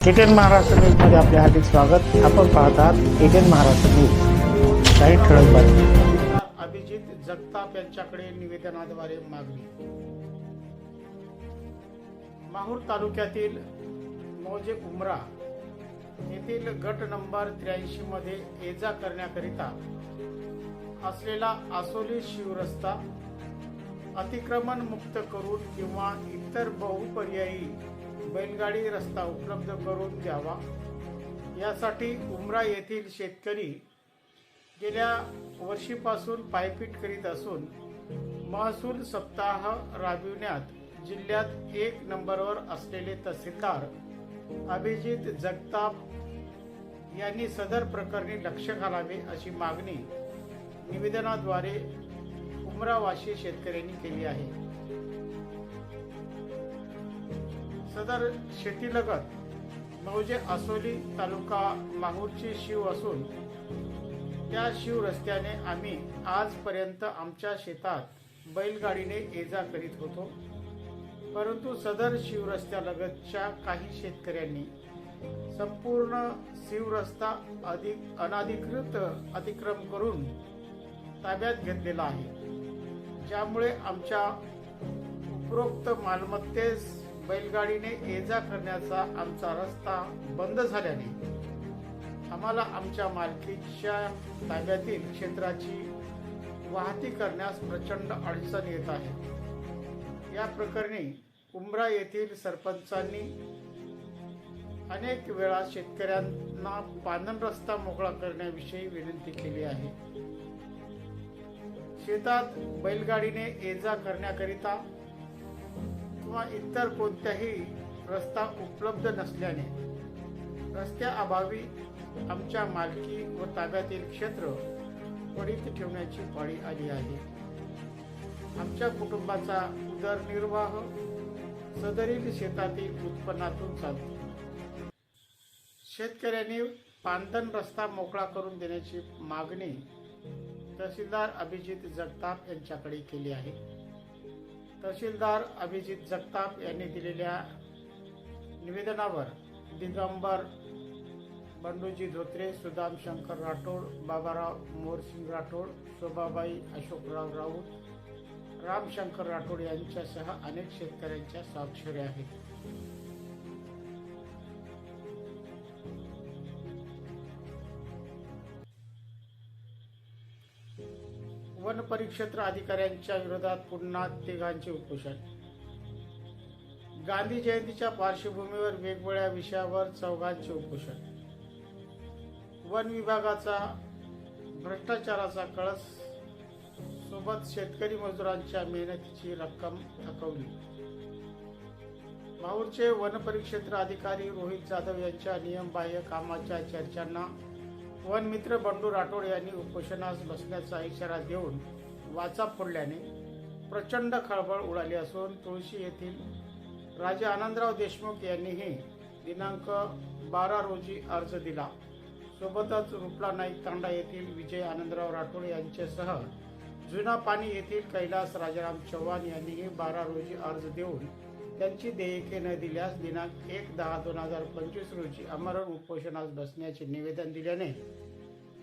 ATN Maharashtra न्यूजमध्ये आपले हार्दिक स्वागत. आपण पाहत आहात एटीएन महाराष्ट्र न्यूज. काही ठळक बातमी. अभिजित जगताप यांच्याकडे निवेदनाद्वारे मागणी. माहूर तालुक्यातील मोजे उमरा येथील गट नंबर त्र्याऐंशी मध्ये ये जा करण्याकरिता असलेला आसोली शिवरस्ता अतिक्रमण मुक्त करून किंवा इतर बहुपर्यायी बैलगाडी रस्ता उपलब्ध करून द्यावा. यासाठी उमरा येथील शेतकरी गेल्या वर्षीपासून पायपीट करीत असून महसूल सप्ताह राबविण्यात जिल्ह्यात एक नंबरवर असलेले तहसीलदार अभिजित जगताप यांनी सदर प्रकरणी लक्ष घालावे अशी मागणी निवेदनाद्वारे उमरावासी शेतकऱ्यांनी केली आहे. सदर शेतीलगत मौजे आसोली तालुका माहूरची शिव असून त्या शिव रस्त्याने आम्ही आजपर्यंत आमच्या शेतात बैलगाडीने ये जा करीत होतो. परंतु सदर शिवरस्त्यालगतच्या काही शेतकऱ्यांनी संपूर्ण शिवरस्ता अधिक अनाधिकृत अतिक्रम करून ताब्यात घेतलेला आहे. ज्यामुळे आमच्या उपरोक्त मालमत्तेस बैलगाडीने ये जा करण्याचा आमचा रस्ता बंद झाल्याने आम्हाला आमच्या मालकीच्या ताब्यातील क्षेत्राची वाहती करण्यास प्रचंड अडचण येत आहे. या प्रकरणी उमरा येथील सरपंचांनी अनेक वेळा शेतकऱ्यांना पानन रस्ता मोकळा करण्याविषयी विनंती केली आहे. शेतात बैलगाडीने ये जा करण्याकरिता किंवा इतर कोणत्याही रस्ता उपलब्ध नसल्याने रस्त्याअभावी आमच्या मालकी व ताब्यातील क्षेत्र पडीत ठेवण्याची पाळी आली आहे. आमच्या कुटुंबाचा उदरनिर्वाह सदरील शेतातील उत्पन्नातून चालतो. शेतकऱ्यांनी पांदन रस्ता मोकळा करून देण्याची मागणी तहसीलदार अभिजित जगताप यांच्याकडे केली आहे. तहसीलदार अभिजित जगताप यांनी दिलेल्या निवेदनावर दिगंबर बंडूजी धोत्रे सुदाम शंकर राठोड बाबाराव मोरसिंग राठोड शोभाबाई अशोकराव राऊत रामशंकर राठोड यांच्यासह अनेक शेतकऱ्यांच्या स्वाक्षरी आहेत. वन परिक्षेत्र अधिकाऱ्यांच्या विरोधात पुन्हा तिघांचे उपोषण. गांधी जयंतीच्या पार्श्वभूमीवर वेगवेगळ्या विषयावर चौघांचे उपोषण. वन विभागाचा भ्रष्टाचाराचा कळस सोबत शेतकरी मजुरांच्या मेहनतीची रक्कम थकवली. माहूरचे वनपरिक्षेत्र अधिकारी रोहित जाधव यांच्या नियमबाह्य कामाच्या चर्चांना वनमित्र बंडू राठोड यांनी उपोषणास बसण्याचा इशारा देऊन वाचा फोडल्याने प्रचंड खळबळ उडाली असून तुळशी येथील राजे आनंदराव देशमुख यांनीही दिनांक बारा रोजी अर्ज दिला. सोबतच रुपला नाईक तांडा येथील विजय आनंदराव राठोड यांच्यासह जुना पाणी येथील कैलास राजाराम चव्हाण यांनीही बारा रोजी अर्ज देऊन त्यांची देयके न दिल्यास दिनांक एक दहा दोन हजार पंचवीस रोजी अमरण उपोषणास बसण्याचे निवेदन दिल्याने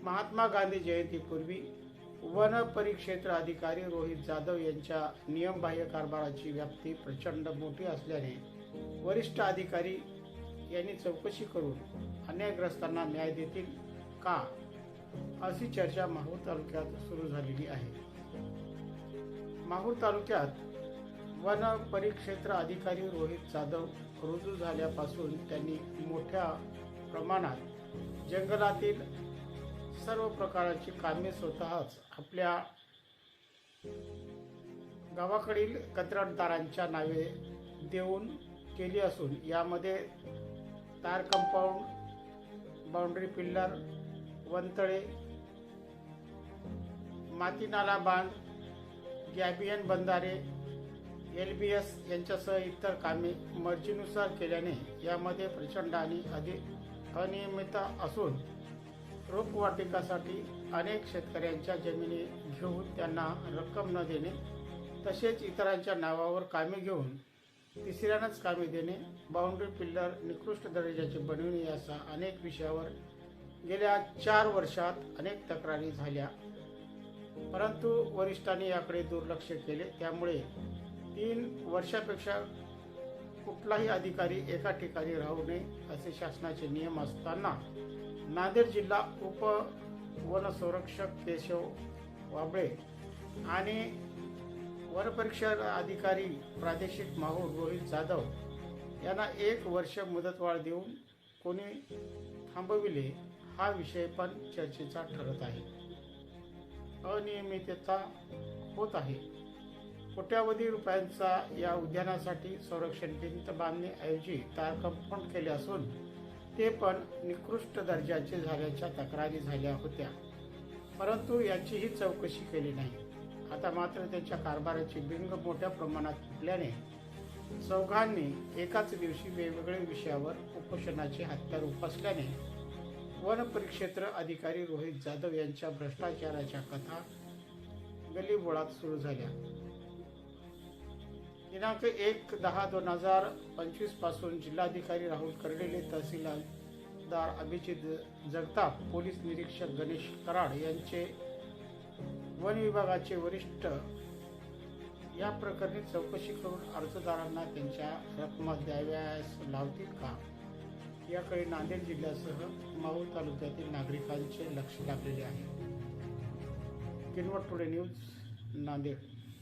महात्मा गांधी जयंतीपूर्वी वन परिक्षेत्र अधिकारी रोहित जाधव यांच्या नियमबाह्य कारभाराची व्याप्ती प्रचंड मोठी असल्याने वरिष्ठ अधिकारी यांनी चौकशी करून अन्यायग्रस्तांना न्याय देतील का अशी चर्चा माहूर तालुक्यात सुरू झालेली आहे. माहूर तालुक्यात वन परिक्षेत्र अधिकारी रोहित जाधव रुजू झाल्यापासून त्यांनी मोठ्या प्रमाणात जंगलातील सर्व प्रकारची कामे स्वतःच आपल्या गावाकडील कंत्राटदारांच्या नावे देऊन केली असून यामध्ये तार कंपाऊंड बाउंड्री पिल्लर वंतळे मातीनाला बांध गॅबियन बंधारे एल बी एस यांच्यासह इतर कामे मर्जीनुसार केल्याने यामध्ये प्रचंड आणि अधिक अनियमितता असून रोपवाटिकासाठी अनेक शेतकऱ्यांच्या जमिनी घेऊन त्यांना रक्कम न देणे तसेच इतरांच्या नावावर कामे घेऊन तिसऱ्यांनाच कामे देणे बाउंड्री पिल्लर निकृष्ट दर्जाचे बनविणे यासह अनेक विषयावर गेल्या चार वर्षात अनेक तक्रारी झाल्या. परंतु वरिष्ठांनी याकडे दुर्लक्ष केले. त्यामुळे तीन वर्षापेक्षा कुठलाही अधिकारी एका ठिकाणी राहू नये असे शासनाचे नियम असताना नांदेड जिल्हा उप वनसंरक्षक केशव वाबळे आणि वनपरीक्षा अधिकारी प्रादेशिक माहूर रोहित जाधव यांना एक वर्ष मुदतवाढ देऊन कोणी थांबविले हा विषय पण चर्चेचा ठरत आहे. अनियमितता होत आहे. कोट्यावधी रुपयांचा या उद्यानासाठी संरक्षण भिंत बांधण्याऐवजी तार केले असून ते पण निकृष्ट दर्जाचे झाल्याच्या तक्रारी झाल्या होत्या. परंतु याचीही चौकशी केली नाही. आता मात्र त्यांच्या कारभाराची बिंग मोठ्या प्रमाणात फुटल्याने चौघांनी एकाच दिवशी वेगवेगळ्या विषयावर उपोषणाचे हत्यार उपसल्याने वन परिक्षेत्र अधिकारी रोहित जाधव यांच्या भ्रष्टाचाराच्या कथा गलीबोळात सुरू झाल्या. दिनांक एक दहा दोन हजार पंचवीसपासून जिल्हाधिकारी राहुल कर्डेले तहसीलदार अभिजित जगताप पोलीस निरीक्षक गणेश कराड यांचे वन विभागाचे वरिष्ठ या प्रकरणी चौकशी करून अर्जदारांना त्यांच्या रकमा द्याव्यास लावतील का? याकडे नांदेड जिल्ह्यासह माहूर तालुक्यातील नागरिकांचे लक्ष लागलेले आहे. Kinwat today news Nanded.